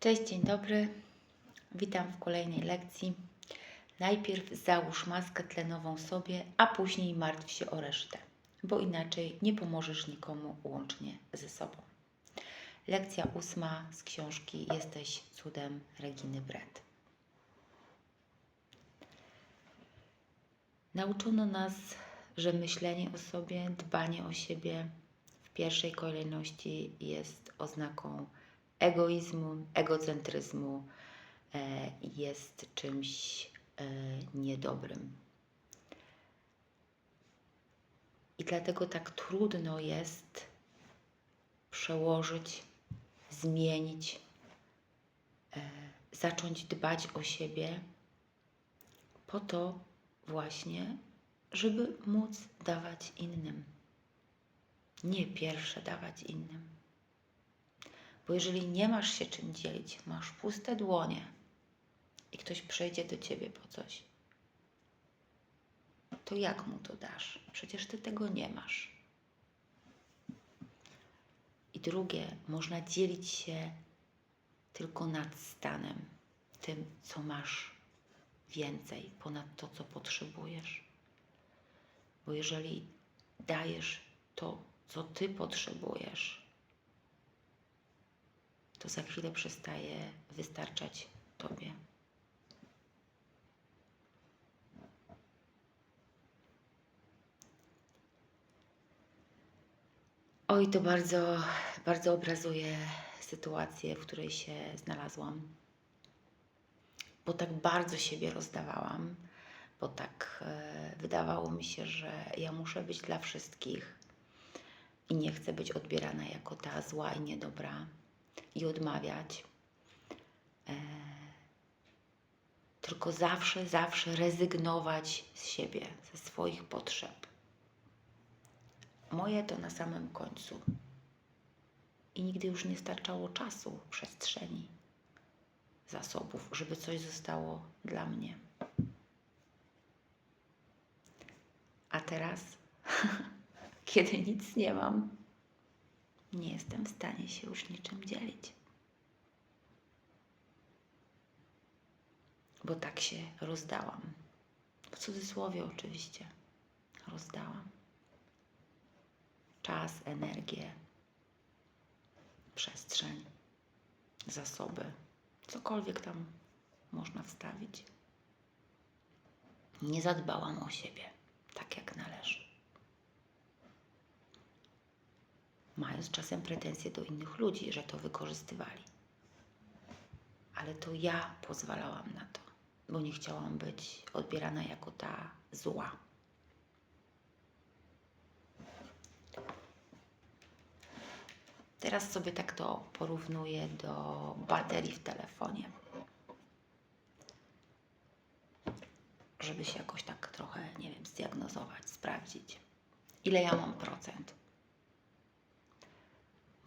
Cześć, dzień dobry. Witam w kolejnej lekcji. Najpierw załóż maskę tlenową sobie, a później martw się o resztę, bo inaczej nie pomożesz nikomu łącznie ze sobą. Lekcja ósma z książki Jesteś cudem Reginy Brett. Nauczono nas, że myślenie o sobie, dbanie o siebie w pierwszej kolejności jest oznaką egoizmu, egocentryzmu, e, jest czymś e, niedobrym. I dlatego tak trudno jest przełożyć, zmienić, e, zacząć dbać o siebie po to właśnie, żeby móc dawać innym. Nie pierwsze dawać innym. Bo jeżeli nie masz się czym dzielić, masz puste dłonie i ktoś przyjdzie do ciebie po coś, to jak mu to dasz? Przecież ty tego nie masz. I drugie, można dzielić się tylko nad stanem, tym, co masz więcej, ponad to, co potrzebujesz. Bo jeżeli dajesz to, co ty potrzebujesz, to za chwilę przestaje wystarczać Tobie. Oj, to bardzo, bardzo obrazuje sytuację, w której się znalazłam. Bo tak bardzo siebie rozdawałam, bo tak e, wydawało mi się, że ja muszę być dla wszystkich i nie chcę być odbierana jako ta zła i niedobra i odmawiać. E, tylko zawsze, zawsze rezygnować z siebie, ze swoich potrzeb. Moje to na samym końcu. I nigdy już nie starczało czasu, przestrzeni, zasobów, żeby coś zostało dla mnie. A teraz, kiedy nic nie mam, nie jestem w stanie się już niczym dzielić. Bo tak się rozdałam. W cudzysłowie oczywiście rozdałam. Czas, energię, przestrzeń, zasoby, cokolwiek tam można wstawić. Nie zadbałam o siebie tak, jak należy. Mając czasem pretensje do innych ludzi, że to wykorzystywali. Ale to ja pozwalałam na to, bo nie chciałam być odbierana jako ta zła. Teraz sobie tak to porównuję do baterii w telefonie. Żeby się jakoś tak trochę, nie wiem, zdiagnozować, sprawdzić, ile ja mam procent.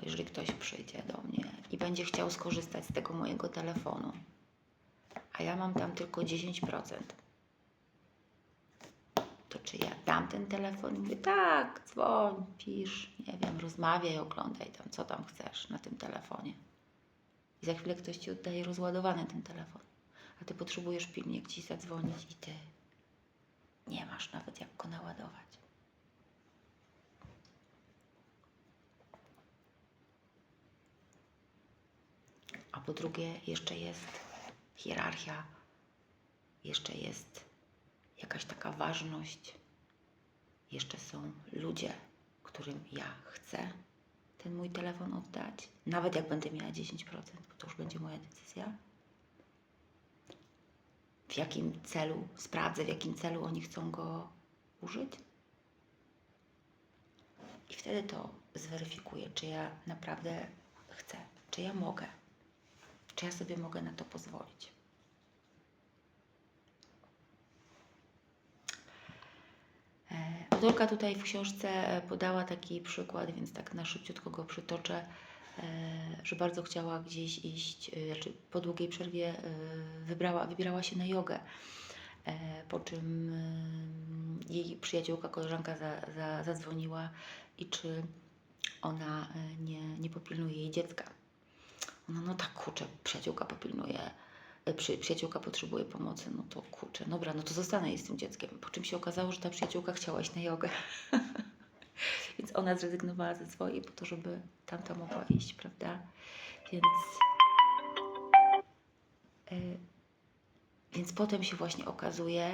Bo jeżeli ktoś przyjdzie do mnie i będzie chciał skorzystać z tego mojego telefonu, a ja mam tam tylko 10%, to czy ja dam ten telefon i mówię, tak, dzwoń, pisz, nie wiem, rozmawiaj, oglądaj tam, co tam chcesz na tym telefonie. I za chwilę ktoś ci oddaje rozładowany ten telefon, a ty potrzebujesz pilnie gdzieś zadzwonić i ty nie masz nawet jak go naładować. A po drugie, jeszcze jest hierarchia, jeszcze jest jakaś taka ważność, jeszcze są ludzie, którym ja chcę ten mój telefon oddać, nawet jak będę miała 10%, bo to już będzie moja decyzja. W jakim celu, sprawdzę, w jakim celu oni chcą go użyć. I wtedy to zweryfikuję, czy ja naprawdę chcę, czy ja mogę. Czy ja sobie mogę na to pozwolić? E, autorka tutaj w książce podała taki przykład, więc tak na szybciutko go przytoczę, e, że bardzo chciała gdzieś iść, e, znaczy po długiej przerwie wybrała, wybierała się na jogę, po czym jej przyjaciółka, koleżanka za, za, zadzwoniła i czy ona nie, nie popilnuje jej dziecka No, no tak, kurczę, przyjaciółka popilnuje, e, przy, przyjaciółka potrzebuje pomocy, no to kurczę, dobra, no to zostanę jej z tym dzieckiem. Po czym się okazało, że ta przyjaciółka chciała iść na jogę. Więc ona zrezygnowała ze swojej po to, żeby tamta mogła iść, prawda? Więc... e, więc potem się właśnie okazuje,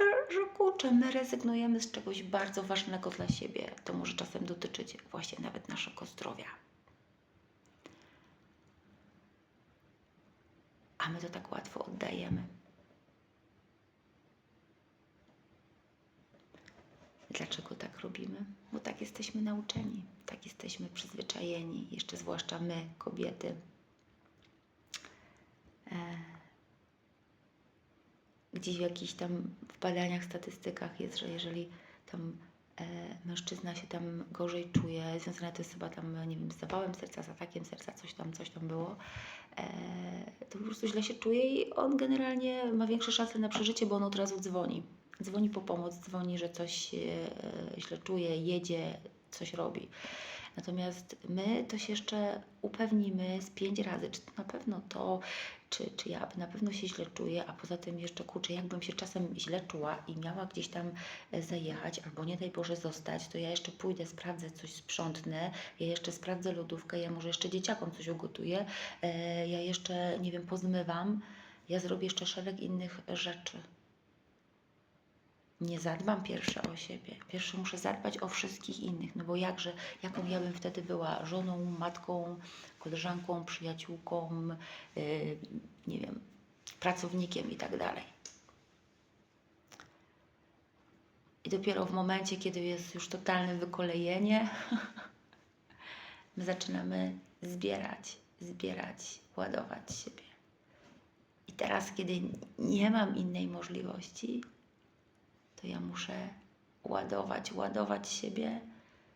e, że kurczę, my rezygnujemy z czegoś bardzo ważnego dla siebie. To może czasem dotyczyć właśnie nawet naszego zdrowia. A my to tak łatwo oddajemy. Dlaczego tak robimy? Bo tak jesteśmy nauczeni, tak jesteśmy przyzwyczajeni, jeszcze zwłaszcza my, kobiety. E, gdzieś w jakichś tam w badaniach, statystykach jest, że jeżeli tam mężczyzna się tam gorzej czuje, związane to jest chyba tam, nie wiem, z serca, z atakiem serca, coś tam, coś tam było, e, to po prostu źle się czuje i on generalnie ma większe szanse na przeżycie, bo on od razu dzwoni. Dzwoni po pomoc, dzwoni, że coś e, źle czuje, jedzie, coś robi. Natomiast my to się jeszcze upewnimy z pięć razy, czy to na pewno to, czy, czy ja na pewno się źle czuję, a poza tym jeszcze kurczę, jakbym się czasem źle czuła i miała gdzieś tam e, zajechać, albo nie daj Boże zostać, to ja jeszcze pójdę, sprawdzę coś, sprzątnę, ja jeszcze sprawdzę lodówkę, ja może jeszcze dzieciakom coś ugotuję, e, ja jeszcze, nie wiem, pozmywam, ja zrobię jeszcze szereg innych rzeczy. Nie zadbam pierwsze o siebie. Pierwsze muszę zadbać o wszystkich innych, no bo jakże, jaką ja bym wtedy była żoną, matką, koleżanką, przyjaciółką, yy, nie wiem, pracownikiem i tak dalej. I dopiero w momencie, kiedy jest już totalne wykolejenie, my zaczynamy zbierać, zbierać, ładować siebie. I teraz, kiedy nie mam innej możliwości, to ja muszę ładować, ładować siebie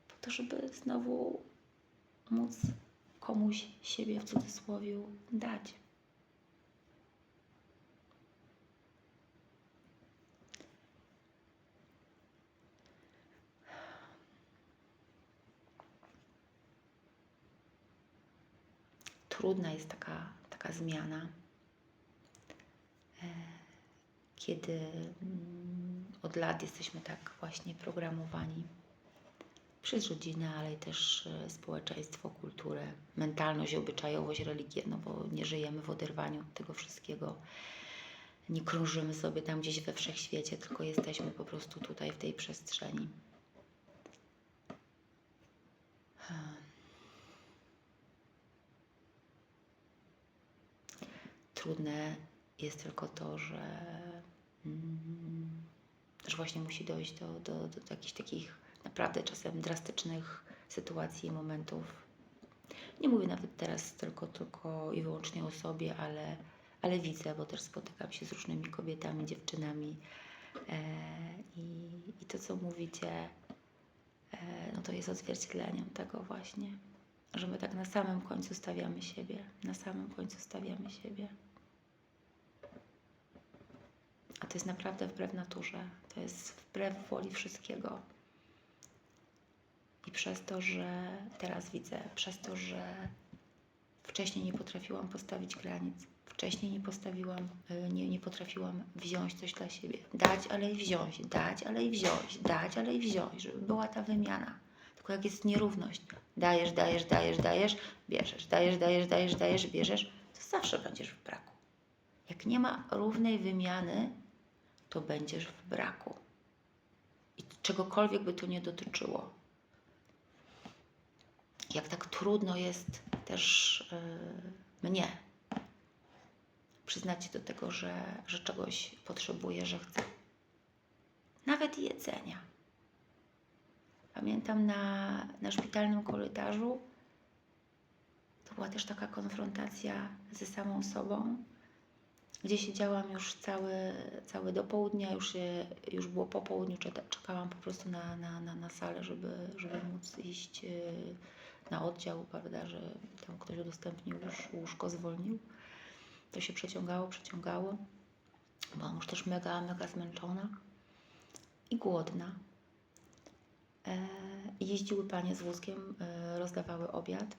po to, żeby znowu móc komuś siebie w cudzysłowie dać. Trudna jest taka, taka zmiana, e, kiedy mm, od lat jesteśmy tak właśnie programowani przez rodzinę, ale też e, społeczeństwo, kulturę, mentalność, obyczajowość, religię, no bo nie żyjemy w oderwaniu od tego wszystkiego. Nie krążymy sobie tam gdzieś we wszechświecie, tylko jesteśmy po prostu tutaj w tej przestrzeni. Trudne jest tylko to, że, mm, że właśnie musi dojść do, do, do jakichś takich naprawdę czasem drastycznych sytuacji momentów. Nie mówię nawet teraz tylko, tylko i wyłącznie o sobie, ale, ale widzę, bo też spotykam się z różnymi kobietami, dziewczynami e, i, i to, co mówicie, e, no to jest odzwierciedleniem tego właśnie, że my tak na samym końcu stawiamy siebie, na samym końcu stawiamy siebie. A to jest naprawdę wbrew naturze, to jest wbrew woli wszystkiego. I przez to, że teraz widzę, przez to, że wcześniej nie potrafiłam postawić granic, wcześniej nie postawiłam, y, nie, nie potrafiłam wziąć coś dla siebie. Dać, ale i wziąć, dać, ale i wziąć, dać, ale i wziąć, żeby była ta wymiana. Tylko jak jest nierówność, dajesz, dajesz, dajesz, dajesz, bierzesz, dajesz, dajesz, dajesz, dajesz, bierzesz, to zawsze będziesz w braku. Jak nie ma równej wymiany, to będziesz w braku. I czegokolwiek by to nie dotyczyło. Jak tak trudno jest też yy, mnie przyznać do tego, że, że czegoś potrzebuję, że chcę. Nawet jedzenia. Pamiętam na, na szpitalnym korytarzu, to była też taka konfrontacja ze samą sobą gdzie siedziałam już cały, cały do południa, już, się, już było po południu, czekałam po prostu na, na, na, na salę, żeby, żeby móc iść y, na oddział, prawda, że tam ktoś udostępnił już łóżko, zwolnił. To się przeciągało, przeciągało. Byłam już też mega, mega zmęczona i głodna. E, jeździły panie z wózkiem, e, rozdawały obiad.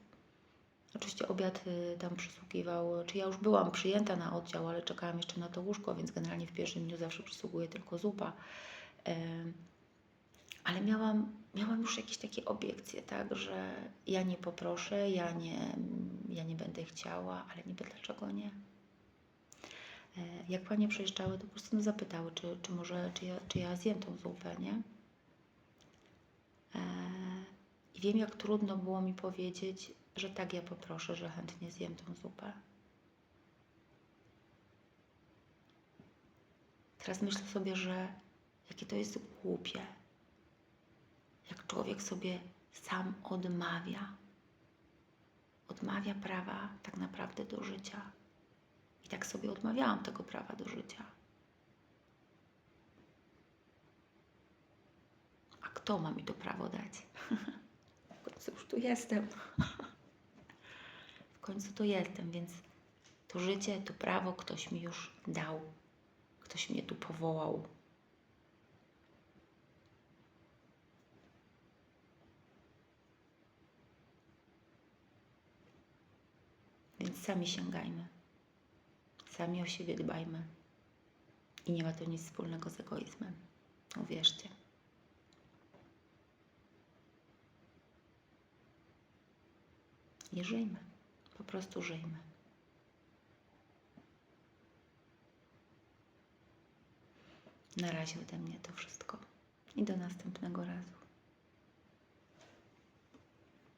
Oczywiście obiad y, tam przysługiwał, czy ja już byłam przyjęta na oddział, ale czekałam jeszcze na to łóżko, więc generalnie w pierwszym dniu zawsze przysługuje tylko zupa. Ale miałam, miałam już jakieś takie obiekcje, tak, że ja nie poproszę, ja nie, ja nie będę chciała, ale niby dlaczego nie? E, Jak panie przejeżdżały, to po prostu no zapytały, czy, czy może, czy ja, czy ja zjem tą zupę, nie? E, I wiem, jak trudno było mi powiedzieć, że tak, ja poproszę, że chętnie zjem tą zupę. Teraz myślę sobie, że jakie to jest głupie, jak człowiek sobie sam odmawia, odmawia prawa tak naprawdę do życia. I tak sobie odmawiałam tego prawa do życia. A kto ma mi to prawo dać? W już tu jestem. Końcu tu jestem, więc to życie, to prawo ktoś mi już dał. Ktoś mnie tu powołał. Więc sami sięgajmy. Sami o siebie dbajmy. I nie ma to nic wspólnego z egoizmem. Uwierzcie. I żyjmy. Po prostu żyjmy. Na razie ode mnie to wszystko. I do następnego razu.